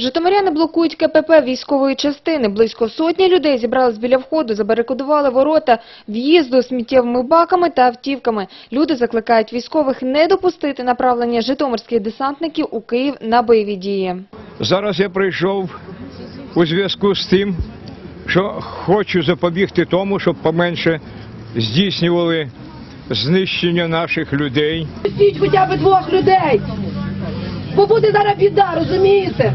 Житомиряни блокують КПП військової частини. Близько сотні людей зібрались біля входу, забарикадували ворота в'їзду сміттєвими баками та автівками. Люди закликають військових не допустити направлення житомирських десантників у Київ на бойові дії. Зараз я прийшов у зв'язку з тим, що хочу запобігти тому, щоб поменше здійснювали знищення наших людей. Пустіть хоча б двох людей. Бо буде зараз біда, розумієте?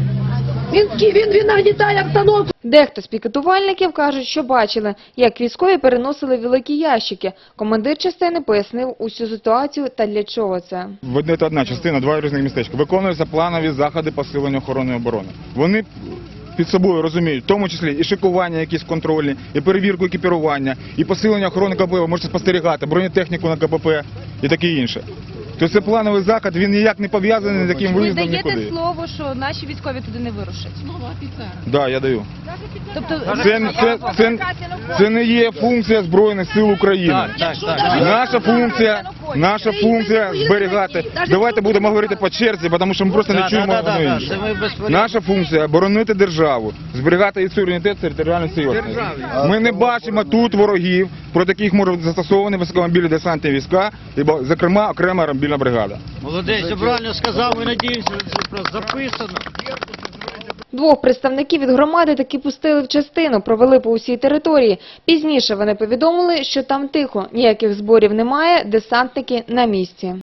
Він, він, він нагнітає обстановку. Дехто з пікетувальників кажуть, що бачили, як військові переносили великі ящики. Командир частини пояснив усю ситуацію та для чого це. В одне та одна частина, два різних містечка. Виконуються планові заходи посилення охорони і оборони. Вони під собою розуміють, в тому числі і шикування якісь контрольні, і перевірку екіпірування, і посилення охорони КПП. Ви можете спостерігати, бронетехніку на КПП і таке інше. То це плановий захід, він ніяк не пов'язаний з таким Ви виїздом даєте нікуди. слово, що наші військові туди не вирушать. Да, я даю. Тобто Це, це, це, це не є функція Збройних сил України. Наша функція, наша функція зберігати. Давайте будемо говорити по черзі, тому що ми просто не чуємо одне інше. Наша функція боронити державу, зберігати її суверенітет, територіальну цілісність. Ми не бачимо тут ворогів, проти яких можуть застосовані високомобільні десантні війська, і, бо- зокрема, окрема мобільна бригада. Молодець, правильно сказав, ми надіємося, що це просто записано. Двох представників від громади таки пустили в частину, провели по усій території. Пізніше вони повідомили, що там тихо, ніяких зборів немає, десантники на місці.